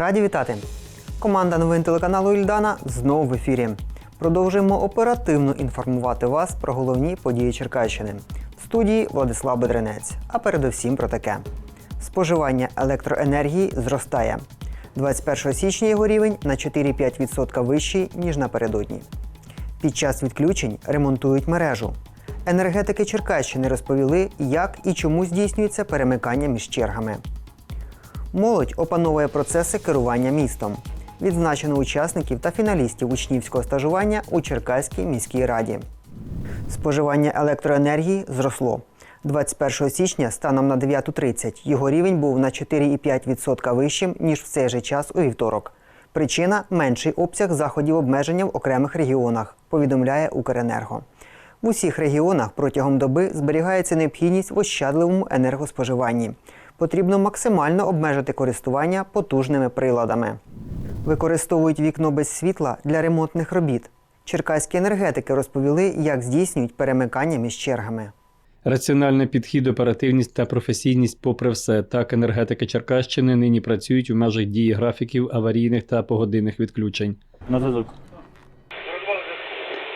Раді вітати! Команда новин телеканалу Ільдана знову в ефірі. Продовжуємо оперативно інформувати вас про головні події Черкащини. В студії Владислав Бедренець. А передусім про таке: споживання електроенергії зростає. 21 січня його рівень на 4-5% вищий, ніж напередодні. Під час відключень ремонтують мережу. Енергетики Черкащини розповіли, як і чому здійснюється перемикання між чергами. Молодь опановує процеси керування містом. Відзначено учасників та фіналістів учнівського стажування у Черкаській міській раді. Споживання електроенергії зросло. 21 січня станом на 9.30 його рівень був на 4,5% вищим, ніж в цей же час у вівторок. Причина менший обсяг заходів обмеження в окремих регіонах, повідомляє Укренерго. В усіх регіонах протягом доби зберігається необхідність в ощадливому енергоспоживанні. Потрібно максимально обмежити користування потужними приладами. Використовують вікно без світла для ремонтних робіт. Черкаські енергетики розповіли, як здійснюють перемикання між чергами. Раціональний підхід, оперативність та професійність, попри все, так енергетики Черкащини нині працюють у межах дії графіків аварійних та погодинних відключень. На зв'язок.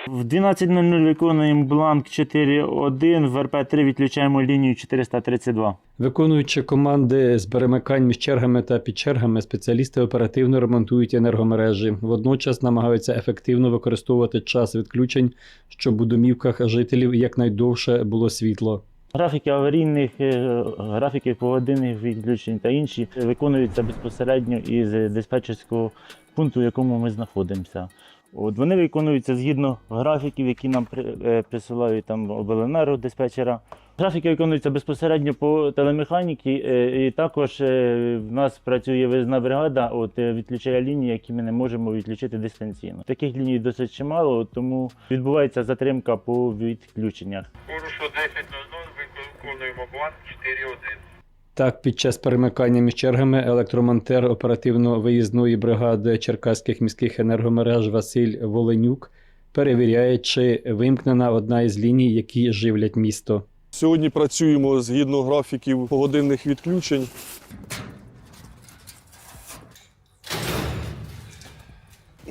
В 12.00 виконуємо бланк 4.1, в РП-3 відключаємо лінію 432. Виконуючи команди з перемикань між чергами та підчергами, спеціалісти оперативно ремонтують енергомережі. Водночас намагаються ефективно використовувати час відключень, щоб у домівках жителів якнайдовше було світло. Графіки аварійних, е, графіки погодинних відключень та інші виконуються безпосередньо із диспетчерського пункту, в якому ми знаходимося. От вони виконуються згідно графіків, які нам е, присилають там обленерго диспетчера. Графіки виконуються безпосередньо по телемеханіці, е, і також е, в нас працює виїзна бригада, от відключає лінії, які ми не можемо відключити дистанційно. Таких ліній досить чимало, тому відбувається затримка по відключеннях. Хорошо, 10.00 виконуємо бланк 4.1. Так, під час перемикання між чергами електромонтер оперативно-виїзної бригади Черкаських міських енергомереж Василь Воленюк перевіряє, чи вимкнена одна із ліній, які живлять місто. Сьогодні працюємо згідно графіків погодинних відключень.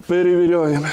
Перевіряємо.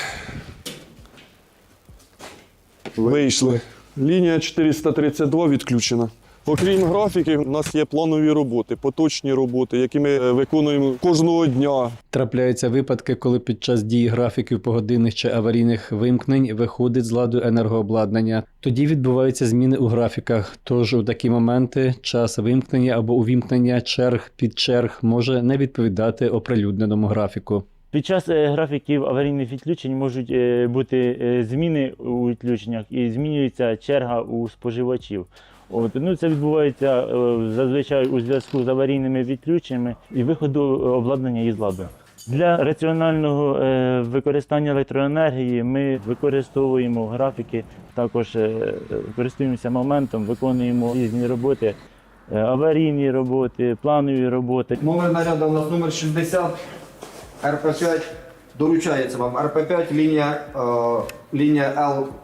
Вийшли. Лінія 432 відключена. Окрім графіків, у нас є планові роботи, поточні роботи, які ми е, виконуємо кожного дня. Трапляються випадки, коли під час дії графіків погодинних чи аварійних вимкнень виходить з ладу енергообладнання. Тоді відбуваються зміни у графіках. Тож у такі моменти час вимкнення або увімкнення черг під черг може не відповідати оприлюдненому графіку. Під час е, графіків аварійних відключень можуть е, бути зміни у відключеннях і змінюється черга у споживачів. От, ну, це відбувається е, зазвичай у зв'язку з аварійними відключеннями і виходу обладнання із ладу. Для раціонального е, використання електроенергії ми використовуємо графіки, також е, користуємося моментом, виконуємо різні роботи, аварійні роботи, планові роботи. Номер наряду у нас номер 60, РП5. Доручається вам РП5, лінія, е, лінія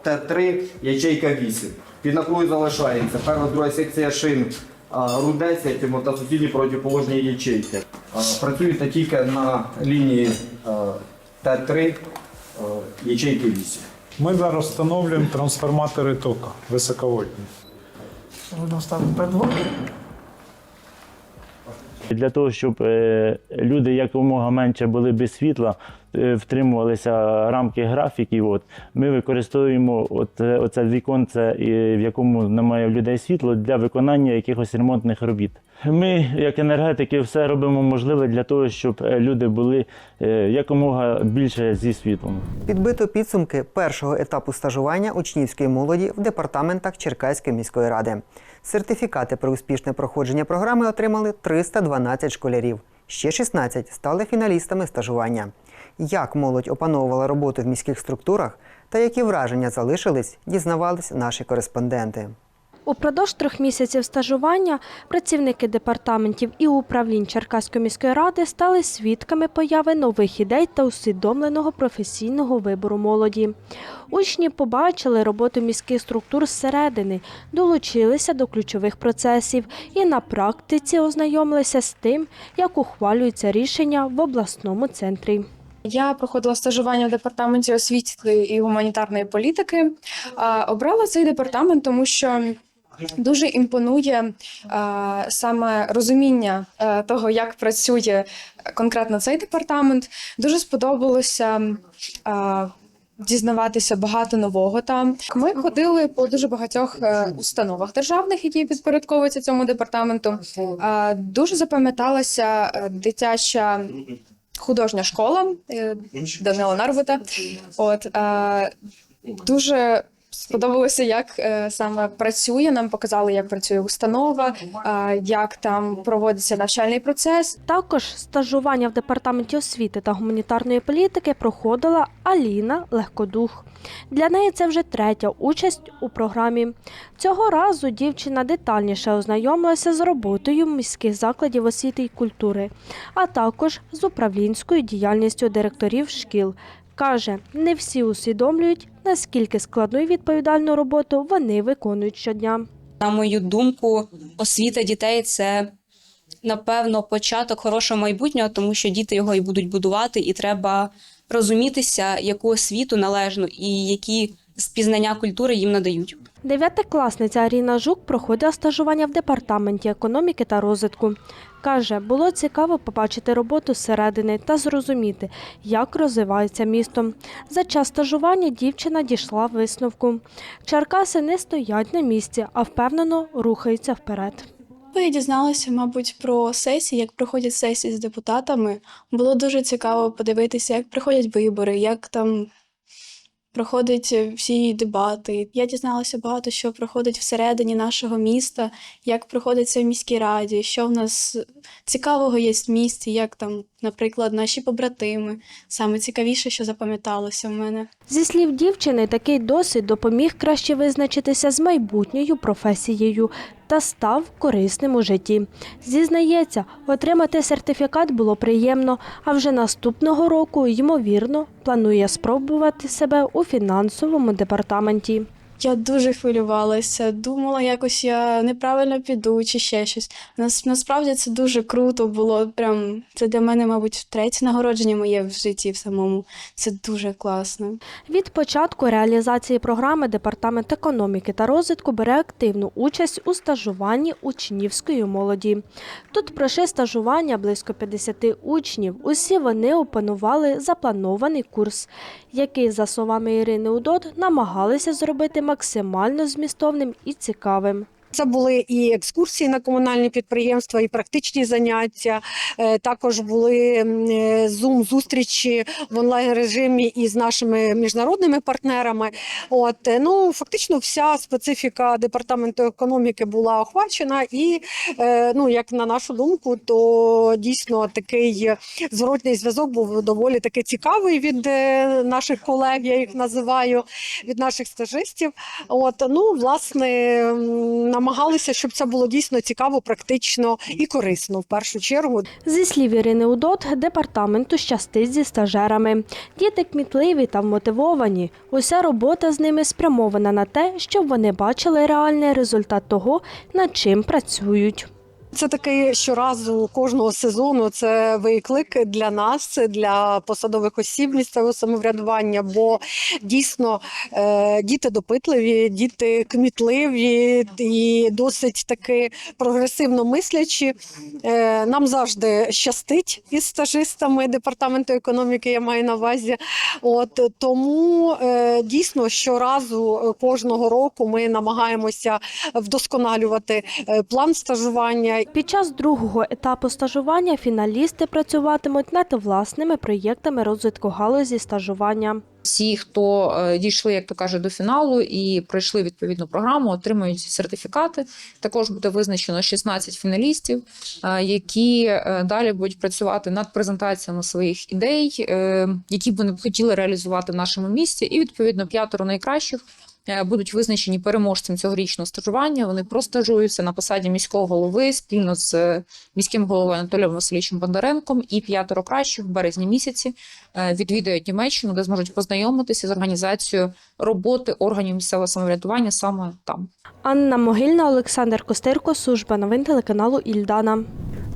ЛТ3, ячейка 8. Під напругою залишається. Перша, друга секція шин е, РУ-10 та сусідні протиположні ячейки. Е, працюєте тільки на лінії е, Т3, е, ячейки 8. Ми зараз встановлюємо трансформатори тока високовольтні. Будемо ставити передводи. Для того, щоб е, люди якомога менше були без світла, е, втримувалися рамки графіків. От, ми використовуємо от, е, оце віконце, в якому немає в людей світло, для виконання якихось ремонтних робіт. Ми, як енергетики, все робимо можливе для того, щоб люди були якомога більше зі світлом. Підбито підсумки першого етапу стажування учнівської молоді в департаментах Черкаської міської ради. Сертифікати про успішне проходження програми отримали 312 школярів. Ще 16 стали фіналістами стажування. Як молодь опановувала роботу в міських структурах та які враження залишились, дізнавались наші кореспонденти. Упродовж трьох місяців стажування працівники департаментів і управлінь Черкаської міської ради стали свідками появи нових ідей та усвідомленого професійного вибору молоді. Учні побачили роботу міських структур зсередини, долучилися до ключових процесів і на практиці ознайомилися з тим, як ухвалюються рішення в обласному центрі. Я проходила стажування в департаменті освіти і гуманітарної політики. Обрала цей департамент, тому що дуже імпонує а, саме розуміння е, того, як працює конкретно цей департамент. Дуже сподобалося. а, Дізнаватися багато нового там. Ми ходили по дуже багатьох е, установах державних, які підпорядковуються цьому департаменту. А, Дуже запам'яталася е, дитяча художня школа е, Данила Нарбута. От е, дуже сподобалося, як е, саме працює. Нам показали, як працює установа, е, як там проводиться навчальний процес. Також стажування в департаменті освіти та гуманітарної політики проходила Аліна Легкодух. Для неї це вже третя участь у програмі. Цього разу дівчина детальніше ознайомилася з роботою міських закладів освіти і культури, а також з управлінською діяльністю директорів шкіл. Каже, не всі усвідомлюють, наскільки складну і відповідальну роботу вони виконують щодня. На мою думку, освіта дітей це напевно початок хорошого майбутнього, тому що діти його і будуть будувати, і треба розумітися, яку освіту належну і які спізнання культури їм надають. Дев'ятикласниця Аріна Жук проходила стажування в департаменті економіки та розвитку. Каже, було цікаво побачити роботу зсередини та зрозуміти, як розвивається місто. За час стажування дівчина дійшла висновку. Черкаси не стоять на місці, а впевнено рухаються вперед. Я дізналася, мабуть, про сесії, як проходять сесії з депутатами. Було дуже цікаво подивитися, як проходять вибори, як там проходять е, всі дебати. Я дізналася багато, що проходить всередині нашого міста, як проходиться в міській раді, що в нас цікавого є в місті, як там, наприклад, наші побратими. Саме цікавіше, що запам'яталося в мене. Зі слів дівчини, такий досвід допоміг краще визначитися з майбутньою професією та став корисним у житті. Зізнається, отримати сертифікат було приємно, а вже наступного року, ймовірно, планує спробувати себе у фінансовому департаменті. Я дуже хвилювалася, думала, якось я неправильно піду чи ще щось. Нас, насправді це дуже круто було. Прям це для мене, мабуть, третє нагородження моє в житті в самому. Це дуже класно. Від початку реалізації програми Департамент економіки та розвитку бере активну участь у стажуванні учнівської молоді. Тут пройшли стажування близько 50 учнів. Усі вони опанували запланований курс, який, за словами Ірини Удот, намагалися зробити максимально змістовним і цікавим. Це були і екскурсії на комунальні підприємства, і практичні заняття. Е, Також були зум зустрічі в онлайн режимі із нашими міжнародними партнерами. От е, ну фактично, вся специфіка департаменту економіки була охвачена, і е, ну як на нашу думку, то дійсно такий зворотний зв'язок був доволі таки цікавий від е, наших колег. Я їх називаю від наших стажистів. От ну власне намагалися, щоб це було дійсно цікаво, практично і корисно в першу чергу. Зі слів Ірини Удот, департаменту щастить зі стажерами. Діти кмітливі та вмотивовані. Уся робота з ними спрямована на те, щоб вони бачили реальний результат того, над чим працюють. Це такий щоразу кожного сезону. Це виклик для нас, для посадових осіб місцевого самоврядування. Бо дійсно е, діти допитливі, діти кмітливі і досить таки прогресивно мислячі. Е, нам завжди щастить із стажистами департаменту економіки. Я маю на увазі. От тому е, дійсно щоразу кожного року ми намагаємося вдосконалювати план стажування. Під час другого етапу стажування фіналісти працюватимуть над власними проєктами розвитку галузі стажування. Всі, хто е, дійшли, як то кажуть, до фіналу і пройшли відповідну програму, отримують сертифікати. Також буде визначено 16 фіналістів, е, які е, далі будуть працювати над презентаціями своїх ідей, які б вони хотіли реалізувати в нашому місті. І відповідно п'ятеро найкращих будуть визначені переможцем цьогорічного стажування. Вони простажуються на посаді міського голови спільно з е, міським головою Анатолієм Васильовичем Бондаренком. І п'ятеро кращих в березні місяці е, відвідають Німеччину, де зможуть познайомитися з організацією роботи органів місцевого самоврядування саме там. Анна Могильна, Олександр Костирко, служба новин телеканалу Ільдана.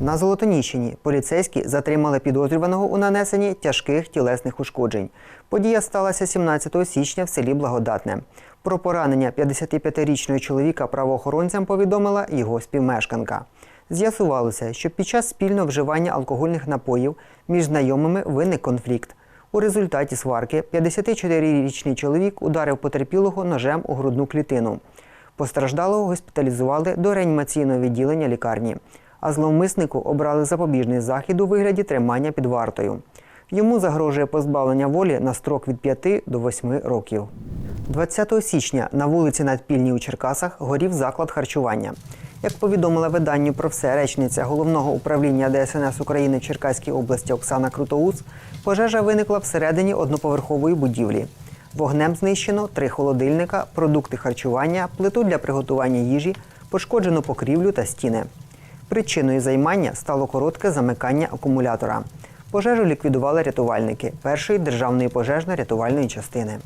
На Золотоніщині поліцейські затримали підозрюваного у нанесенні тяжких тілесних ушкоджень. Подія сталася 17 січня в селі Благодатне. Про поранення 55-річного чоловіка правоохоронцям повідомила його співмешканка. З'ясувалося, що під час спільного вживання алкогольних напоїв між знайомими виник конфлікт. У результаті сварки 54-річний чоловік ударив потерпілого ножем у грудну клітину. Постраждалого госпіталізували до реанімаційного відділення лікарні, а зловмиснику обрали запобіжний захід у вигляді тримання під вартою. Йому загрожує позбавлення волі на строк від 5 до 8 років. 20 січня на вулиці Надпільній у Черкасах горів заклад харчування. Як повідомила виданню про все речниця головного управління ДСНС України в Черкаській області Оксана Крутоус, пожежа виникла всередині одноповерхової будівлі. Вогнем знищено три холодильника, продукти харчування, плиту для приготування їжі, пошкоджено покрівлю та стіни. Причиною займання стало коротке замикання акумулятора. Пожежу ліквідували рятувальники першої державної пожежно-рятувальної частини.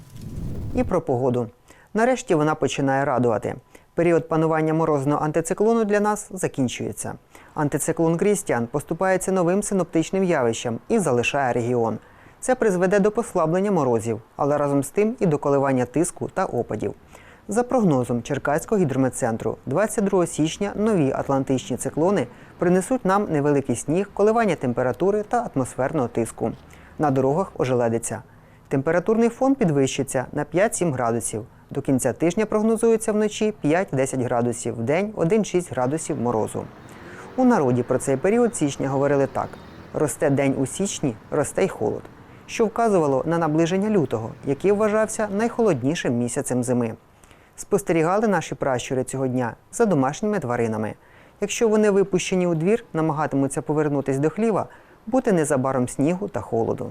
І про погоду. Нарешті вона починає радувати. Період панування морозного антициклону для нас закінчується. Антициклон Крістіан поступається новим синоптичним явищем і залишає регіон. Це призведе до послаблення морозів, але разом з тим і до коливання тиску та опадів. За прогнозом Черкаського гідрометцентру, 22 січня нові атлантичні циклони принесуть нам невеликий сніг, коливання температури та атмосферного тиску. На дорогах ожеледиться. Температурний фон підвищиться на 5-7 градусів. До кінця тижня прогнозується вночі 5-10 градусів, вдень 1-6 градусів морозу. У народі про цей період січня говорили так: росте день у січні, росте й холод, що вказувало на наближення лютого, який вважався найхолоднішим місяцем зими. Спостерігали наші пращури цього дня за домашніми тваринами. Якщо вони випущені у двір, намагатимуться повернутись до хліва, бути незабаром снігу та холоду.